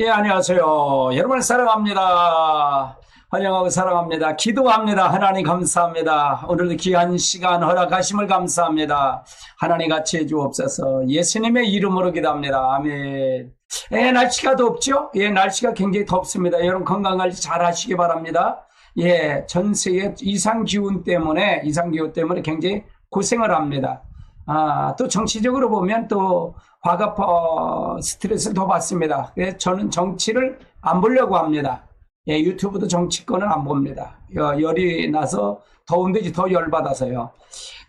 예, 안녕하세요. 여러분 사랑합니다. 환영하고 사랑합니다. 기도합니다. 하나님 감사합니다. 오늘도 귀한 시간 허락하심을 감사합니다. 하나님 같이 해주옵소서. 예수님의 이름으로 기도합니다. 아멘. 예, 날씨가 덥죠? 예, 날씨가 굉장히 덥습니다. 여러분 건강 관리 잘 하시기 바랍니다. 예, 전 세계 이상 기온 때문에, 이상 기온 때문에 굉장히 고생을 합니다. 아, 또 정치적으로 보면 또 화가 어, 스트레스를 더 받습니다. 그래서 저는 정치를 안 보려고 합니다. 예, 유튜브도 정치권은 안 봅니다. 여- 열이 나서 더운데 더 열받아서요.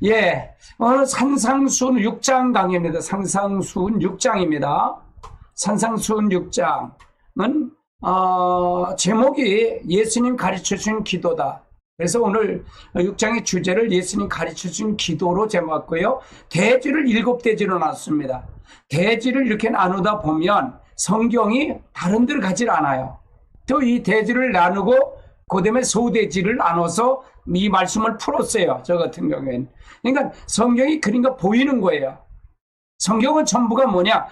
예, 오늘 산상수훈 6장 강의입니다. 산상수훈 6장입니다. 산상수훈 6장은 어, 제목이 예수님 가르쳐 준 기도다. 그래서 오늘 6장의 주제를 예수님 가르쳐 준 기도로 제목했고요. 대지를 일곱 대지로 나눴습니다. 대지를 이렇게 나누다 보면 성경이 다른 데를 가질 않아요. 또 이 대지를 나누고 그다음에 소대지를 나눠서 이 말씀을 풀었어요. 저 같은 경우에는. 그러니까 성경이 그러니까 보이는 거예요. 성경은 전부가 뭐냐?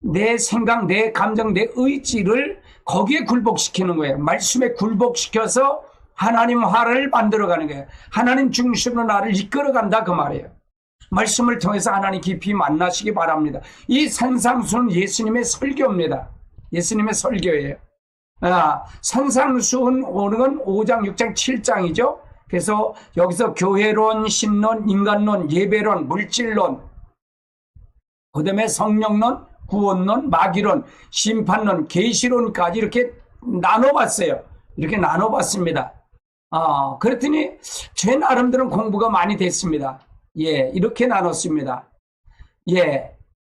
내 생각, 내 감정, 내 의지를 거기에 굴복시키는 거예요. 말씀에 굴복시켜서 하나님 화를 만들어가는 거예요. 하나님 중심으로 나를 이끌어간다 그 말이에요. 말씀을 통해서 하나님 깊이 만나시기 바랍니다. 이 산상수는 예수님의 설교입니다. 예수님의 설교예요. 아, 산상수훈 오는 건 5장, 6장, 7장이죠. 그래서 여기서 교회론, 신론, 인간론, 예배론, 물질론, 그 다음에 성령론, 구원론, 마귀론, 심판론, 계시론까지 이렇게 나눠봤어요. 이렇게 나눠봤습니다. 아, 그랬더니 제 나름대로 공부가 많이 됐습니다. 예, 이렇게 나눴습니다. 예,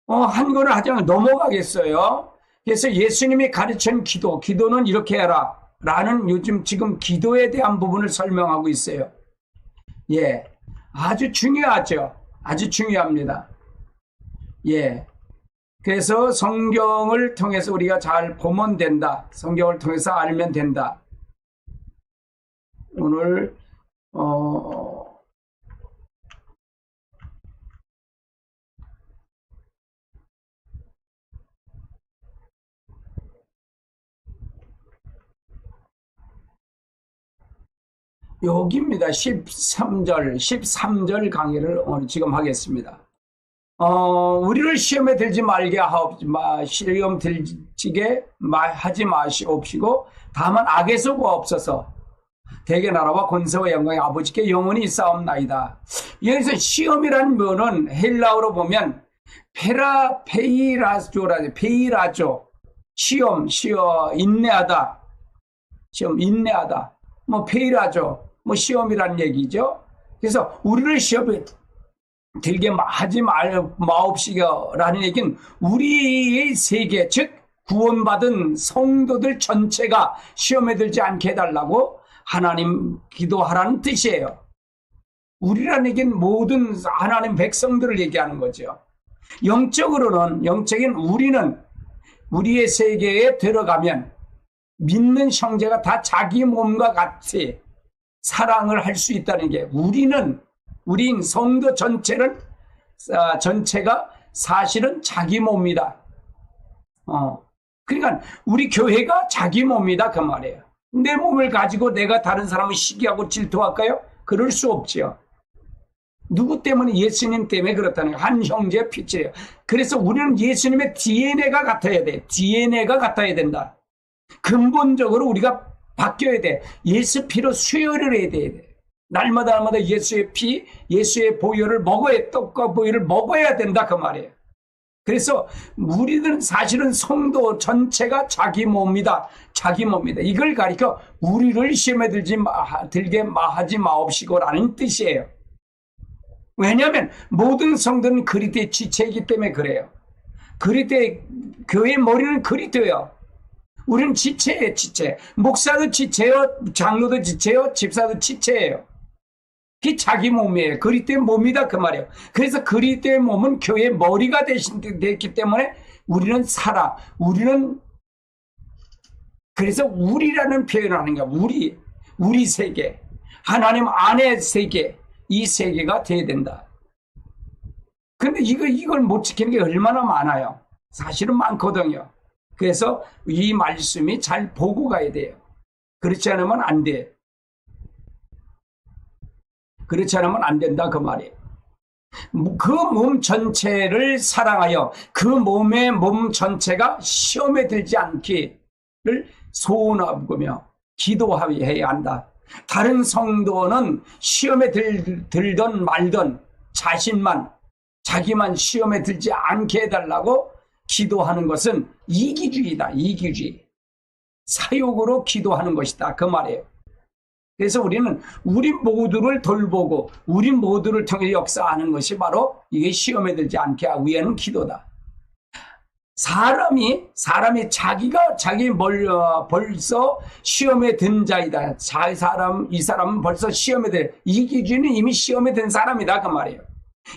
어, 한 거는 하지만 넘어가겠어요. 그래서 예수님이 가르친 기도, 기도는 이렇게 해라. 라는 요즘 지금 기도에 대한 부분을 설명하고 있어요. 예, 아주 중요하죠. 아주 중요합니다. 예. 그래서 성경을 통해서 우리가 잘 보면 된다. 성경을 통해서 알면 된다. 오늘 어 여기입니다. 13절, 13절 강의를 오늘 지금 하겠습니다. 어, 우리를 시험에 들지 말게 하옵, 마, 시험 들지게 마, 하지 마시옵시고, 다만 악에서 구하옵소서. 대개 나라와 권세와 영광의 아버지께 영원히 있사옵나이다. 여기서 시험이라는 면은 헬라어로 보면 페라 페이라조라죠. 페이라조. 시험, 시어 인내하다. 시험 인내하다. 뭐 페이라조. 뭐 시험이라는 얘기죠. 그래서 우리를 시험에 들게 하지 말, 마옵시라는 얘기는 우리의 세계, 즉, 구원받은 성도들 전체가 시험에 들지 않게 해달라고 하나님 기도하라는 뜻이에요. 얘기는 모든 하나님 백성들을 얘기하는 거죠. 영적으로는, 영적인 우리는 우리의 세계에 들어가면 믿는 형제가 다 자기 몸과 같이 사랑을 할 수 있다는 게 우리는 우린 성도 전체는 아, 전체가 사실은 자기 몸이다. 어. 그러니까 우리 교회가 자기 몸이다 그 말이에요. 내 몸을 가지고 내가 다른 사람을 시기하고 질투할까요? 그럴 수 없지요. 누구 때문에 예수님 때문에 그렇다는 거예요. 한 형제 피치예요. 그래서 우리는 예수님의 DNA가 같아야 돼. DNA가 같아야 된다. 근본적으로 우리가 바뀌어야 돼. 예수 피로 수혈을 해야 돼. 날마다 날마다 예수의 피, 예수의 보혈을 먹어야 떡과 보혈을 먹어야 된다 그 말이에요. 그래서 우리들은 사실은 성도 전체가 자기 몸이다. 자기 몸이다. 이걸 가리켜 우리를 시험에 들지 마, 들게 마하지 마옵시고라는 뜻이에요. 왜냐하면 모든 성도는 그리스도의 지체이기 때문에 그래요. 그리스도의 교회의 머리는 그리스도예요. 우리는 지체예요, 지체. 목사도 지체요, 장로도 지체요, 집사도 지체예요. 그게 자기 몸이에요. 그리스도의 몸이다 그 말이에요. 그래서 그리스도의 몸은 교회의 머리가 되신 됐기 때문에 우리는 살아. 우리는 그래서 우리라는 표현을 하는 거야. 우리, 우리 세계, 하나님 안의 세계, 이 세계가 돼야 된다. 근데 이거 이걸 못 지키는 게 얼마나 많아요. 사실은 많거든요. 그래서 이 말씀이 잘 보고 가야 돼요. 그렇지 않으면 안 돼. 그렇지 않으면 안 된다 그 말이에요. 그 몸 전체를 사랑하여 그 몸의 몸 전체가 시험에 들지 않기를 소원하며 기도해야 한다. 다른 성도는 시험에 들, 들던 말던 자신만 자기만 시험에 들지 않게 해달라고 기도하는 것은 이기주의다. 이기주의. 사욕으로 기도하는 것이다. 그 말이에요. 그래서 우리는 우리 모두를 돌보고 우리 모두를 통해 역사하는 것이 바로 이게 시험에 들지 않게 하기 위한 기도다. 사람이 사람이 자기가 자기 멀, 어, 벌써 시험에 든 자이다. 자 사람 이 사람은 벌써 시험에 든이 기준은 이미 시험에 든 사람이다 그 말이에요.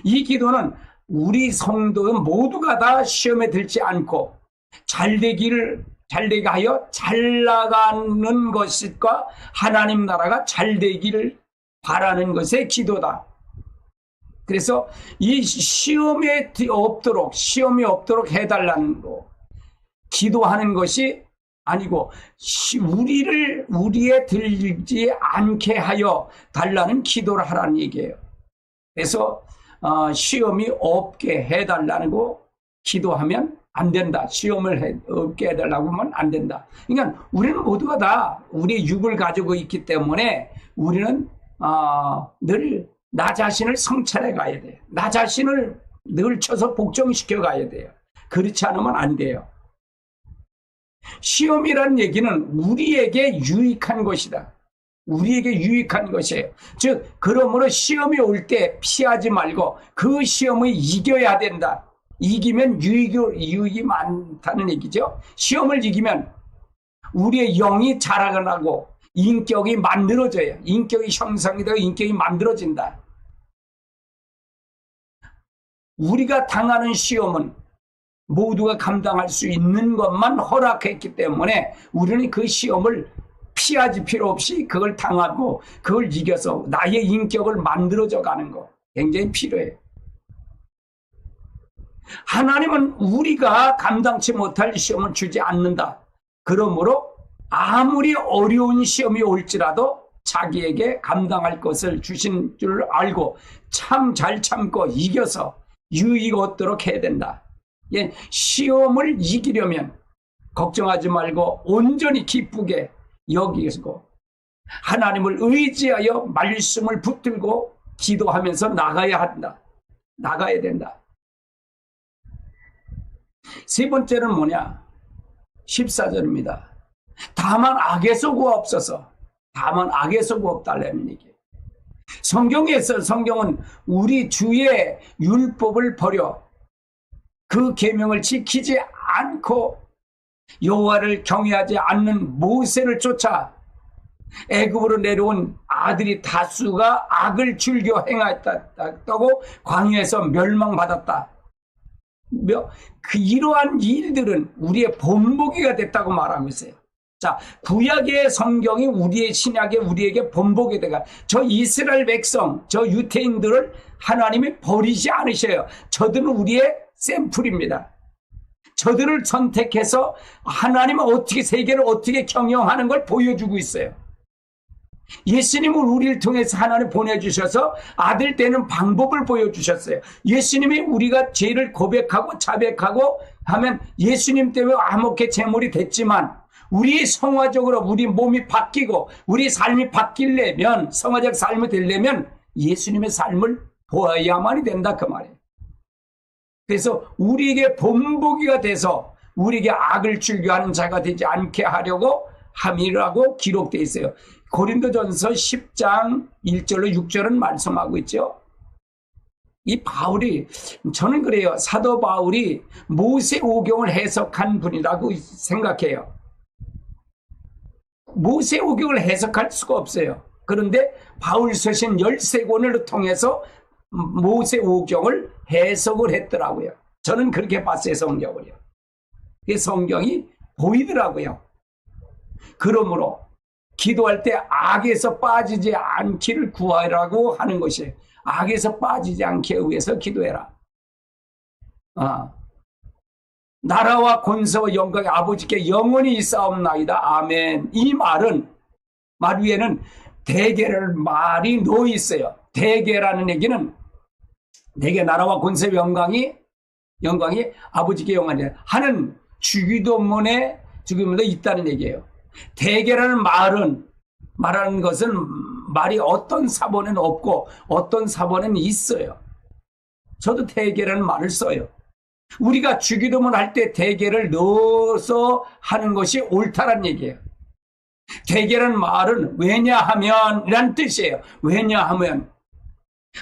이 기도는 우리 성도는 모두가 다 시험에 들지 않고 잘 되기를 잘되게 하여 잘 나가는 것과 하나님 나라가 잘 되기를 바라는 것의 기도다. 그래서 이 시험에 없도록 시험이 없도록 해달라는 거 기도하는 것이 아니고 우리를 우리에 들지 않게 하여 달라는 기도를 하라는 얘기예요. 그래서 어, 시험이 없게 해달라고 기도하면 안 된다. 시험을 해, 없게 해달라고 하면 안 된다. 그러니까 우리는 모두가 다 우리 육을 가지고 있기 때문에 우리는 어, 늘나 자신을 성찰해 가야 돼. 나 자신을 늘 쳐서 복종시켜 가야 돼요. 그렇지 않으면 안 돼요. 시험이라는 얘기는 우리에게 유익한 것이다. 우리에게 유익한 것이에요. 즉, 그러므로 시험이 올 때 피하지 말고 그 시험을 이겨야 된다. 이기면 유익이, 유익이 많다는 얘기죠. 시험을 이기면 우리의 영이 자라나고 인격이 만들어져요. 인격이 형성이 되고 인격이 만들어진다. 우리가 당하는 시험은 모두가 감당할 수 있는 것만 허락했기 때문에 우리는 그 시험을 피하지 필요 없이 그걸 당하고 그걸 이겨서 나의 인격을 만들어져 가는 거 굉장히 필요해요. 하나님은 우리가 감당치 못할 시험을 주지 않는다. 그러므로 아무리 어려운 시험이 올지라도 자기에게 감당할 것을 주신 줄 알고 참 잘 참고 이겨서 유익 얻도록 해야 된다. 예, 시험을 이기려면 걱정하지 말고 온전히 기쁘게 여기고 하나님을 의지하여 말씀을 붙들고 기도하면서 나가야 한다. 나가야 된다. 세 번째는 뭐냐? 14절입니다. 다만 악에서 구하옵소서. 다만 악에서 구하옵달라는 얘기예요. 성경에서 성경은 우리 주의 율법을 버려 그 계명을 지키지 않고 여호와를 경외하지 않는 모세를 쫓아 애굽으로 내려온 아들이 다수가 악을 즐겨 행하였다고 광야에서 멸망받았다. 그 이러한 일들은 우리의 본보기가 됐다고 말하고 있어요. 자, 구약의 성경이 우리의 신약에 우리에게 본보게 되가 저 이스라엘 백성, 저 유태인들을 하나님이 버리지 않으셔요. 저들은 우리의 샘플입니다. 저들을 선택해서 하나님은 어떻게 세계를 어떻게 경영하는 걸 보여주고 있어요. 예수님은 우리를 통해서 하나님 보내주셔서 아들 되는 방법을 보여주셨어요. 예수님이 우리가 죄를 고백하고 자백하고 하면 예수님 때문에 암흑의 제물이 됐지만 우리 성화적으로 우리 몸이 바뀌고 우리 삶이 바뀌려면 성화적 삶이 되려면 예수님의 삶을 보아야만이 된다 그 말이에요. 그래서 우리에게 본보기가 돼서 우리에게 악을 즐겨하는 자가 되지 않게 하려고 함이라고 기록되어 있어요. 고린도전서 10장 1절로 6절은 말씀하고 있죠. 이 바울이 저는 그래요. 사도 바울이 모세 오경을 해석한 분이라고 생각해요. 모세 오경을 해석할 수가 없어요. 그런데 바울 서신 13권을 통해서 모세 오경을 해석을 했더라고요. 저는 그렇게 봤어요, 성경을요. 그 성경이 보이더라고요. 그러므로 기도할 때 악에서 빠지지 않기를 구하라고 하는 것이 악에서 빠지지 않게 위해서 기도해라. 아. 나라와 권세와 영광이 아버지께 영원히 있사옵나이다. 아멘. 이 말은 말 위에는 대개를 말이 놓여 있어요. 대개라는 얘기는 대개 나라와 권세 영광이 영광이 아버지께 영원히 하는 주기도문에 주기도문에 있다는 얘기예요. 대개라는 말은 말하는 것은 말이 어떤 사본은 없고 어떤 사본은 있어요. 저도 대개라는 말을 써요. 우리가 주기도문 할 때 대개를 넣어서 하는 것이 옳다는 얘기예요. 대개라는 말은 왜냐하면 이란 뜻이에요. 왜냐하면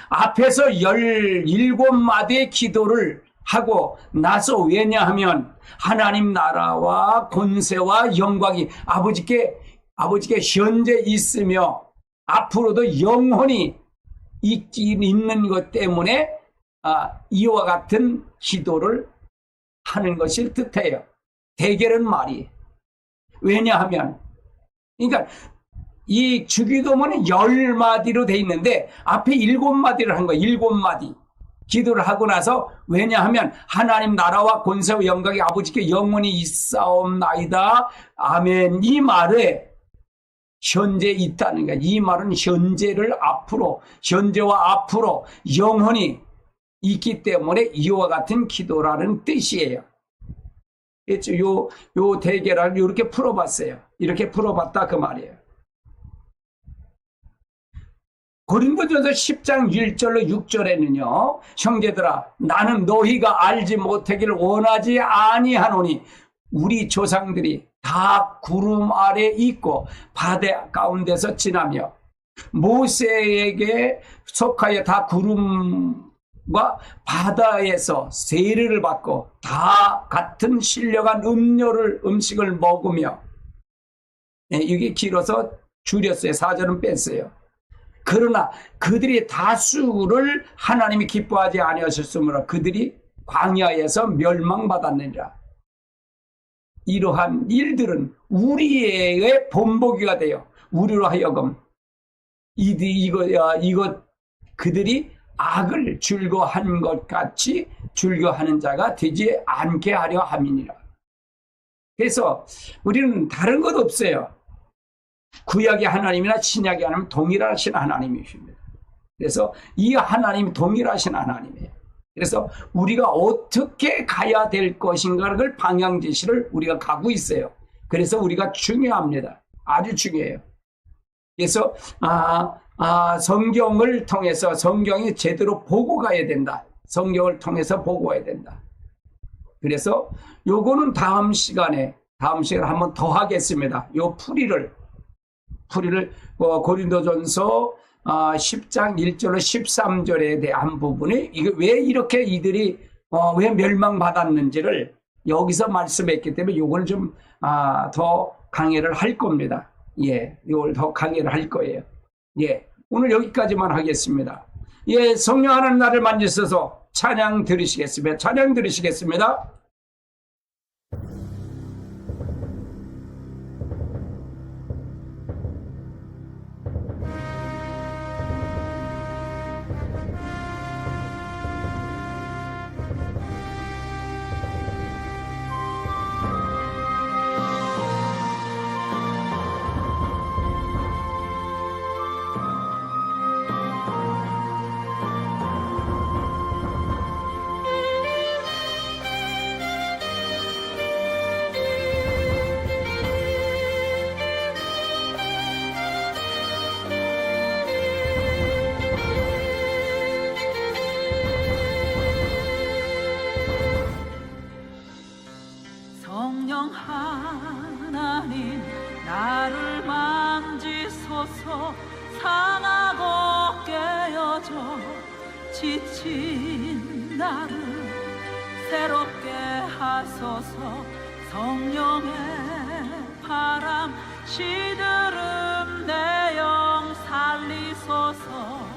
앞에서 17마디의 기도를 하고 나서 왜냐하면 하나님 나라와 권세와 영광이 아버지께 아버지께 현재 있으며 앞으로도 영원히 있기 있는 것 때문에 아, 이와 같은 기도를 하는 것을 뜻해요. 대개는 말이 왜냐하면 그러니까 이 주기도문은 열 마디로 돼 있는데 앞에 일곱 마디를 한 거예요. 일곱 마디. 기도를 하고 나서 왜냐하면 하나님 나라와 권세와 영광이 아버지께 영원히 있사옵나이다. 아멘. 이 말에 현재 있다는 거야. 이 말은 현재를 앞으로 현재와 앞으로 영원히 있기 때문에 이와 같은 기도라는 뜻이에요. 그렇죠? 요, 요 대결을 이렇게 풀어봤어요. 이렇게 풀어봤다 그 말이에요. 고린도전서 10장 1절로 6절에는요. 형제들아 나는 너희가 알지 못하기를 원하지 아니하노니 우리 조상들이 다 구름 아래 있고 바다 가운데서 지나며 모세에게 속하여 다 구름과 바다에서 세례를 받고 다 같은 신령한 음료를 음식을 먹으며 예, 이게 길어서 줄였어요. 사절은 뺐어요. 그러나 그들이 다수를 하나님이 기뻐하지 아니하셨으므로 그들이 광야에서 멸망받았느니라. 이러한 일들은 우리의 본보기가 되어 우리로 하여금 이 이거 아, 이것 그들이 악을 즐거한 것 같이 즐거하는 자가 되지 않게 하려 함이니라. 그래서 우리는 다른 것 없어요. 구약의 하나님이나 신약의 하나님 동일하신 하나님이십니다. 그래서 이 하나님 동일하신 하나님이에요. 그래서 우리가 어떻게 가야 될 것인가를 방향 제시를 우리가 가고 있어요. 그래서 우리가 중요합니다. 아주 중요해요. 그래서 아, 아, 성경을 통해서 성경이 제대로 보고 가야 된다. 성경을 통해서 보고 가야 된다. 그래서 요거는 다음 시간에 다음 시간에 한번 더 하겠습니다. 요 풀이를 풀이를 어, 고린도전서 아, 10장 1절로 13절에 대한 부분이 이게 왜 이렇게 이들이 어, 왜 멸망받았는지를 여기서 말씀했기 때문에 요걸 좀 아, 더 강의를 할 겁니다. 예, 이걸 더 강의를 할 거예요. 예, 오늘 여기까지만 하겠습니다. 예, 성령 하나님 나를 만지셔서 찬양 들으시겠습니다. 찬양 들으시겠습니다. 깨어져 지친 나를 새롭게 하소서. 성령의 바람 시드름 내 영 살리소서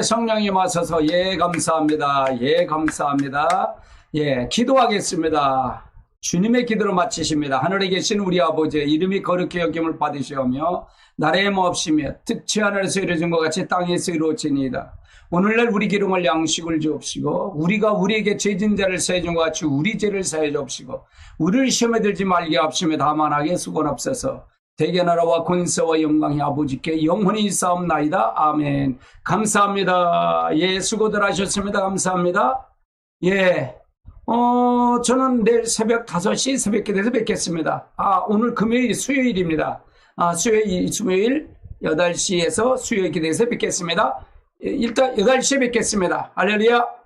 예, 성령님 와서서 예 감사합니다. 예 감사합니다. 예 기도하겠습니다. 주님의 기도를 마치십니다. 하늘에 계신 우리 아버지의 이름이 거룩히 여김을 받으시오며 나라의 몹시며 특치 하늘에서 이루어진 것 같이 땅에서 이루어지니이다. 오늘날 우리 기름을 양식을 주옵시고 우리가 우리에게 죄진 자를 사해준 것 같이 우리 죄를 사해 주옵시고 우리를 시험에 들지 말게 합심에 다만 하게 수건없어서 대견나라와 권세와 영광이 아버지께 영원히 있사옵나이다. 아멘. 감사합니다. 예, 수고들 하셨습니다. 감사합니다. 예, 어, 저는 내일 새벽 5시 새벽 기도에서 뵙겠습니다. 아, 오늘 금요일, 수요일입니다. 아, 수요일, 수요일 8시에서 수요일 기도에서 뵙겠습니다. 예, 일단 8시에 뵙겠습니다. 할렐루야.